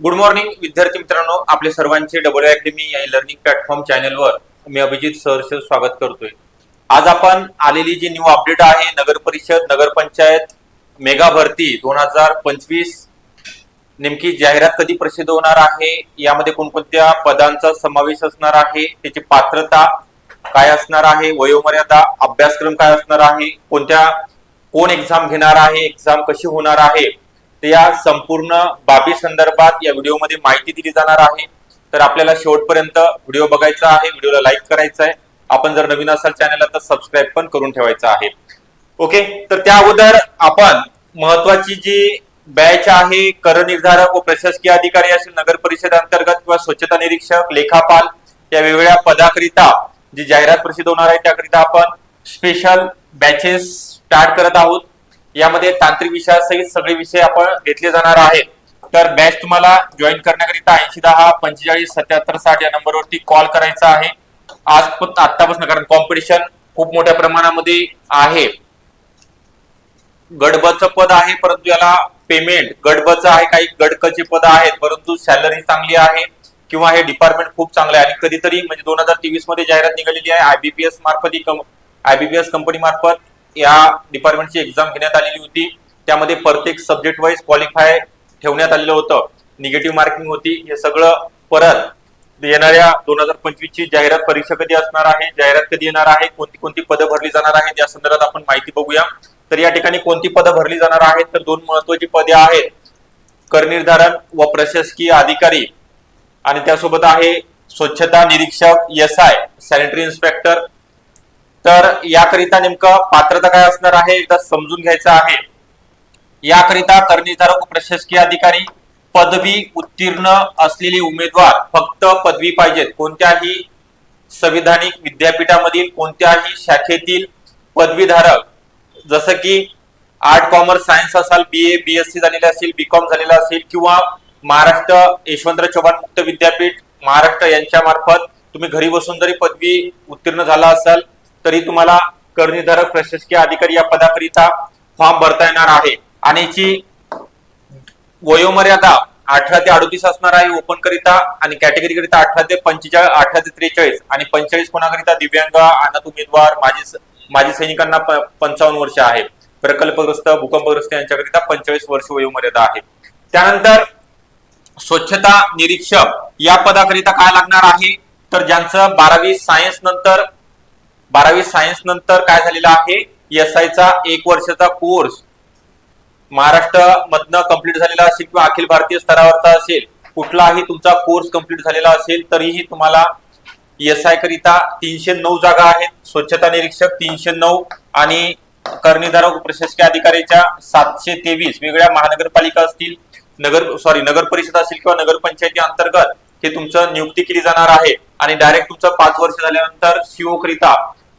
Good morning विद्यार्थी मित्रांनो. आपले सर्वांचे डबल अकॅडमी या लर्निंग प्लॅटफॉर्म चॅनलवर मी अभिजित सहर्ष स्वागत करतोय. आज आपण आलेली जी न्यू अपडेट आहे नगर परिषद नगर पंचायत मेगा भरती दोन हजार पंचवीस नेमकी जाहिरात कधी प्रसिद्ध होणार आहे? यामध्ये कोणकोणत्या पदांचा समावेश असणार आहे? त्याची पात्रता काय असणार आहे? वयोमर्यादा अभ्यासक्रम काय असणार आहे? कोणत्या कोण एक्झाम घेणार आहे? एक्झाम कशी होणार आहे? तर या संपूर्ण बाबी संदर्भात या व्हिडिओमध्ये माहिती दिली जाणार आहे. तर आपल्याला शेवटपर्यंत व्हिडिओ बघायचा आहे व्हिडिओला लाईक करायचा आहे. आपण जर नवीन असाल चॅनलला तर सबस्क्राईब पण करून ठेवायचं आहे. ओके तर त्या अगोदर आपण महत्वाची जी बॅच आहे कर निर्धारक व प्रशासकीय अधिकारी असेल नगर परिषद अंतर्गत किंवा स्वच्छता निरीक्षक लेखापाल या वेगवेगळ्या पदाकरिता जी जाहिरात प्रसिद्ध होणार आहे त्याकरिता आपण स्पेशल बॅचेस स्टार्ट करत आहोत. यामध्ये तांत्रिक विषयासहित सगळे विषय आपण घेतले जाणार आहेत. तर बॅच तुम्हाला जॉईन करण्याकरिता ऐंशी दहा पंचेचाळीस सत्याहत्तर साठ या नंबरवरती कॉल करायचा आहे. आज पण आतापासून कारण कॉम्पिटिशन खूप मोठ्या प्रमाणामध्ये आहे. गडबचं पद आहे परंतु याला पेमेंट गडबचं आहे काही गडकचे पद आहेत परंतु सॅलरी चांगली आहे किंवा हे डिपार्टमेंट खूप चांगलं आहे. आणि कधीतरी म्हणजे दोन हजार तेवीसमध्ये जाहिरात निघालेली आहे आयबीपीएस मार्फत ही आयबीपीएस कंपनी मार्फत या डिपार्टमेंटची एक्झाम घेण्यात आलेली होती. त्यामध्ये प्रत्येक सब्जेक्ट वाईज क्वालिफाय ठेवण्यात आलेलं होतं. निगेटिव्ह मार्किंग होती. हे सगळं परत येणाऱ्या दोन हजार पंचवीस ची जाहिरात परीक्षा कधी असणार आहे? जाहिरात कधी येणार आहे? कोणती कोणती पदं भरली जाणार आहेत? या संदर्भात आपण माहिती बघूया. तर या ठिकाणी कोणती पदं भरली जाणार आहेत? तर दोन महत्वाची पदे आहेत. करनिर्धारण व प्रशासकीय अधिकारी. आणि त्यासोबत आहे स्वच्छता निरीक्षक एस आय सॅनिटरी इन्स्पेक्टर तर याकरिता नेमकं पात्रता काय असणार आहे? एकदा समजून घ्यायचं आहे. याकरिता करनिर्धारक प्रशासकीय अधिकारी पदवी उत्तीर्ण असलेले उमेदवार फक्त पदवी पाहिजेत. कोणत्याही संविधानिक विद्यापीठामधील कोणत्याही शाखेतील पदवीधारक जसं की आर्ट कॉमर्स सायन्स असाल बी ए बी एस सी झालेले असेल बी कॉम झालेला असेल किंवा महाराष्ट्र यशवंतराव चव्हाण मुक्त विद्यापीठ महाराष्ट्र यांच्या मार्फत तुम्ही घरी बसून जरी पदवी उत्तीर्ण झाला असाल तरी तुम्हाला करनिर्धारक प्रशासकीय अधिकारी या पदाकरिता फॉर्म भरता येणार आहे. आणि जी वयोमर्यादा अठरा ते अडतीस असणार आहे ओपन करिता आणि कॅटेगरी करिता अठरा ते पंचेचाळीस अठरा ते त्रेचाळीस आणि पंचेचाळीस कोणाकरिता दिव्यांग अनाथ उमेदवार माजी माजी सैनिकांना प- पंचावन्न वर्ष आहे प्रकल्पग्रस्त भूकंपग्रस्त यांच्याकरिता पंचेचाळीस वर्ष वयोमर्यादा आहे. त्यानंतर स्वच्छता निरीक्षक या पदाकरिता काय लागणार आहे? तर ज्यांचं बारावी सायन्स नंतर बारावी सायन्स नंतर काय झालेलं आहे? एस चा एक वर्षाचा कोर्स महाराष्ट्र मधनं कंप्लीट झालेला असेल किंवा अखिल भारतीय स्तरावरचा असेल कुठलाही तुमचा कोर्स कंप्लीट झालेला असेल तरीही तुम्हाला एस आय करिता तीनशे नऊ जागा आहेत. स्वच्छता निरीक्षक तीनशे नऊ आणि करनिर्धारक प्रशासकीय अधिकाऱ्याच्या सातशे तेवीस. वेगळ्या महानगरपालिका असतील नगर सॉरी नगर परिषद असेल किंवा नगरपंचायती अंतर्गत हे तुमचं नियुक्ती केली जाणार आहे. आणि डायरेक्ट तुमचं पाच वर्ष झाल्यानंतर सीओ करिता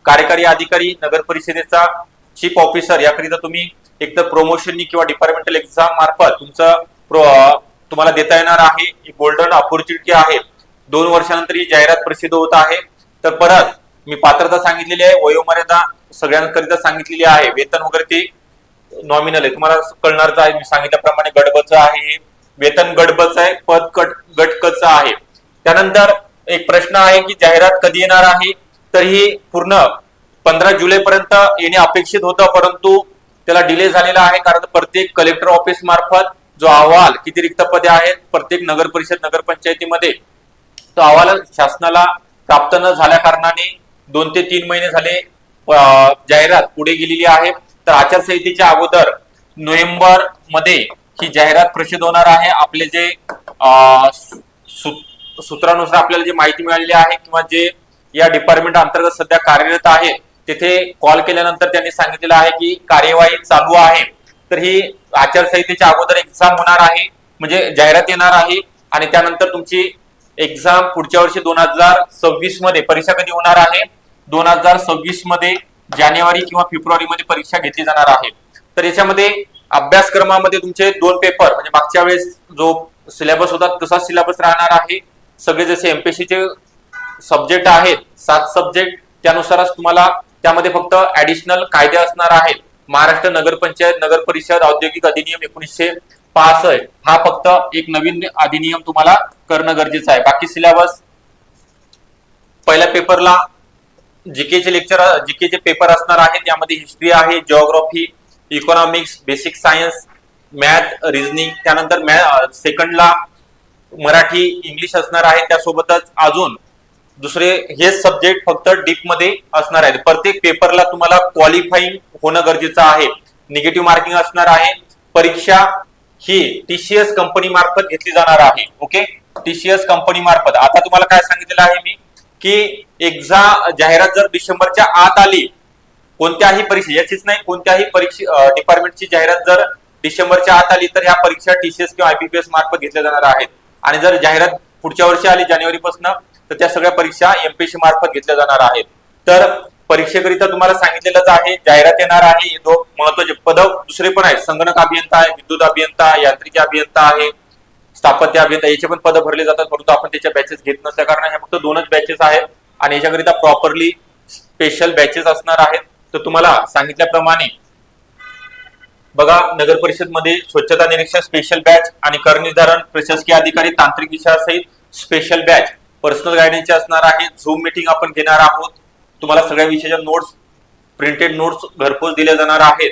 कार्यकारी अधिकारी नगर परिषदेचा चीफ ऑफिसर याकरिता तुम्ही एकतर प्रोमोशननी किंवा डिपार्टमेंटल एक्झाम मार्फत तुमचं प्रो- तुम्हाला देता येणार आहे. गोल्डन ऑपॉर्च्युनिटी आहे. दोन वर्षानंतर ही जाहिरात प्रसिद्ध होत आहे. तर परत मी पात्रता सांगितलेली आहे वयोमर्यादा सगळ्यांकरिता सांगितलेली आहे. वेतन वगैरे ते नॉमिनल आहे. तुम्हाला कळणारच आहे. मी सांगितल्याप्रमाणे गडबचं आहे हे. वेतन गडबच आहे पद कट गटकचं आहे. त्यानंतर एक प्रश्न आहे की जाहिरात कधी येणार आहे? तर ही पूर्ण पंधरा जुलै पर्यंत येणे अपेक्षित होतं परंतु त्याला डिले झालेला आहे कारण प्रत्येक कलेक्टर ऑफिस मार्फत जो अहवाल किती रिक्त पदे आहेत प्रत्येक नगर परिषद नगरपंचायतीमध्ये तो अहवाल शासनाला प्राप्त न झाल्या कारणाने दोन ते तीन महिने झाले जाहिरात पुढे गेलेली आहे. तर आचारसंहितेच्या अगोदर नोव्हेंबरमध्ये ही जाहिरात प्रसिद्ध होणार आहे. आपले जे सूत्रानुसार आपल्याला जी माहिती मिळालेली आहे किंवा जे या डिपार्टमेंट अंतर्गत सध्या कार्यरत आहे. तिथे कॉल केल्यानंतर त्यांनी सांगितलेलं आहे की कार्यवाही चालू आहे. तर ही आचारसंहितेच्या अगोदर एक्झाम होणार आहे. म्हणजे जाहिरात येणार आहे. आणि त्यानंतर तुमची एक्झाम पुढच्या वर्षी दोन हजार सव्वीसमध्ये परीक्षा कधी होणार आहे? दोन हजार सव्वीसमध्ये जानेवारी किंवा फेब्रुवारी मध्ये परीक्षा घेतली जाणार आहे. तर याच्यामध्ये अभ्यासक्रमामध्ये तुमचे दोन पेपर म्हणजे मागच्या वेळेस जो सिलेबस होता तसाच सिलेबस राहणार आहे. सगळे जसे एमपीएससीचे सब्जेक्ट आहेत सात सब्जेक्ट त्यानुसारच तुम्हाला त्यामध्ये फक्त ऍडिशनल कायदे असणार आहेत. महाराष्ट्र नगर पंचायत नगर परिषद औद्योगिक अधिनियम एकोणीसशे पास आहे हा फक्त एक नवीन अधिनियम तुम्हाला करणं गरजेचं आहे. बाकी सिलेबस पहिल्या पेपरला जीकेचे लेक्चर जीकेचे पेपर असणार आहेत त्यामध्ये हिस्ट्री आहे geography economics basic science math reasoning त्यानंतर मॅ सेकंडला मराठी इंग्लिश असणार आहे त्यासोबतच अजून दुसरे हे सब्जेक्ट फक्त डीपमध्ये असणार आहेत. प्रत्येक पेपरला तुम्हाला क्वालिफाईंग होणं गरजेचं आहे. निगेटिव्ह मार्किंग असणार आहे. परीक्षा ही टीसीएस कंपनी मार्फत घेतली जाणार आहे. ओके टीसीएस कंपनी मार्फत. आता तुम्हाला काय सांगितलेलं आहे मी की एक्झाम जाहिरात जर डिसेंबरच्या आत आली कोणत्याही परीक्षा याचीच नाही कोणत्याही परीक्षा डिपार्टमेंटची जाहिरात जर डिसेंबरच्या आत आली तर ह्या परीक्षा टीसीएस किंवा आयपीपीएस मार्फत घेतल्या जाणार आहेत. आणि जर जाहिरात पुढच्या वर्षी आली जानेवारीपासून तर त्या सगळ्या परीक्षा एमपीएससी मार्फत घेतल्या जाणार आहेत. तर परीक्षेकरिता तुम्हाला सांगितलेलंच आहे जाहिरात येणार आहे. दोन महत्त्वाचे पद दुसरे पण आहेत. संगणक अभियंता आहे विद्युत अभियंता यांत्रिकी अभियंता आहे स्थापत्य अभियंता याचे पण पद भरले जातात. परंतु आपण त्याच्या बॅचेस घेत नसल्या कारण हे फक्त दोनच बॅचेस आहेत. आणि याच्याकरिता प्रॉपरली स्पेशल बॅचेस असणार आहेत. तर तुम्हाला सांगितल्याप्रमाणे बघा नगर परिषदमध्ये स्वच्छता निरीक्षण स्पेशल बॅच आणि करनिर्धारण प्रशासकीय अधिकारी तांत्रिक विषयासहित स्पेशल बॅच पर्सनल गायडन्सचे असणार आहे. झूम मीटिंग आपण घेणार आहोत. तुम्हाला सगळ्या विषयाच्या नोट्स प्रिंटेड नोट्स घरपोच दिल्या जाणार आहेत.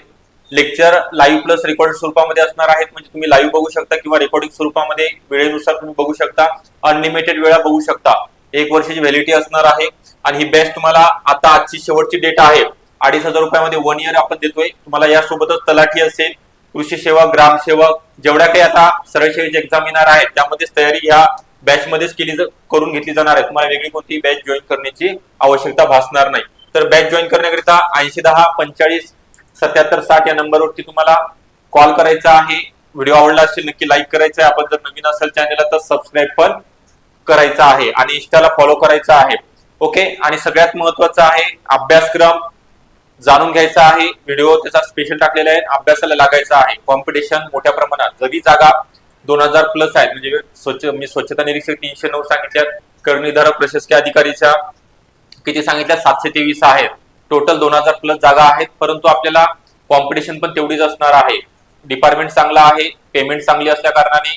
लेक्चर लाईव्ह प्लस रेकॉर्ड स्वरूपामध्ये असणार आहेत. म्हणजे तुम्ही लाईव्ह बघू शकता किंवा रेकॉर्डिंग स्वरूपामध्ये वेळेनुसार तुम्ही बघू शकता. अनलिमिटेड वेळा बघू शकता. एक वर्षाची व्हॅलिडिटी असणार आहे. आणि ही बॅच तुम्हाला आता आजची शेवटची डेट आहे. अडीच हजार रुपयामध्ये वन इयर आपण देतोय. तुम्हाला यासोबतच तलाठी असेल कृषी सेवक ग्रामसेवक जेवढ्या काही आता सरळ सेवेची एक्झाम येणार आहेत त्यामध्येच तयारी ह्या बॅच मध्येच केली करून घेतली जाणार आहे. तुम्हाला वेगळी कोणती बॅच जॉईन करण्याची आवश्यकता भासणार नाही. तर बॅच जॉईन करण्याकरिता ऐंशी दहा पंचेचाळीस सत्याहत्तर साठ या नंबरवरती तुम्हाला कॉल करायचा आहे. व्हिडिओ आवडला असेल नक्की लाईक करायचा आहे. आपण जर नवीन असेल चॅनलला तर सबस्क्राईब पण करायचा आहे आणि इंस्टाला फॉलो करायचा आहे. ओके आणि सगळ्यात महत्वाचं आहे अभ्यासक्रम जाणून घ्यायचा आहे. व्हिडिओ त्याचा स्पेशल टाकलेला आहे अभ्यासाला लागायचा आहे. कॉम्पिटिशन मोठ्या प्रमाणात. जरी जागा दोन हजार प्लस आहेत. म्हणजे स्वच्छ मी स्वच्छता निरीक्षक तीनशे नऊ सांगितल्या. कर प्रशासकीय अधिकारीच्या किती सांगितल्या? सातशे तेवीस आहेत. टोटल दोन हजार प्लस जागा आहेत. परंतु आपल्याला कॉम्पिटिशन पण तेवढीच असणार आहे. डिपार्टमेंट चांगला आहे. पेमेंट चांगली असल्या कारणाने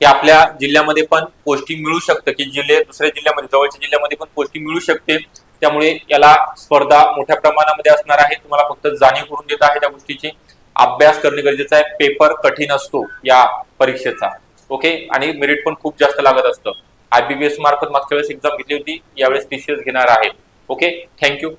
की आपल्या जिल्ह्यामध्ये पण पोस्टिंग मिळू शकतं. की जिल्हे दुसऱ्या जिल्ह्यामध्ये जवळच्या जिल्ह्यामध्ये पण पोस्टिंग मिळू शकते. त्यामुळे याला स्पर्धा मोठ्या प्रमाणामध्ये असणार आहे. तुम्हाला फक्त जाणीव करून देत आहे त्या गोष्टीची. अभ्यास करणे गरजेचं आहे. पेपर कठीण असतो या परीक्षेचा. ओके? आणि मेरिट पण खूप जास्त लागत असतं. आयबीबीएस मार्फत मागच्या वेळेस एक्झाम घेतली होती. यावेळेस टीसीएस घेणार आहे. ओके? थँक्यू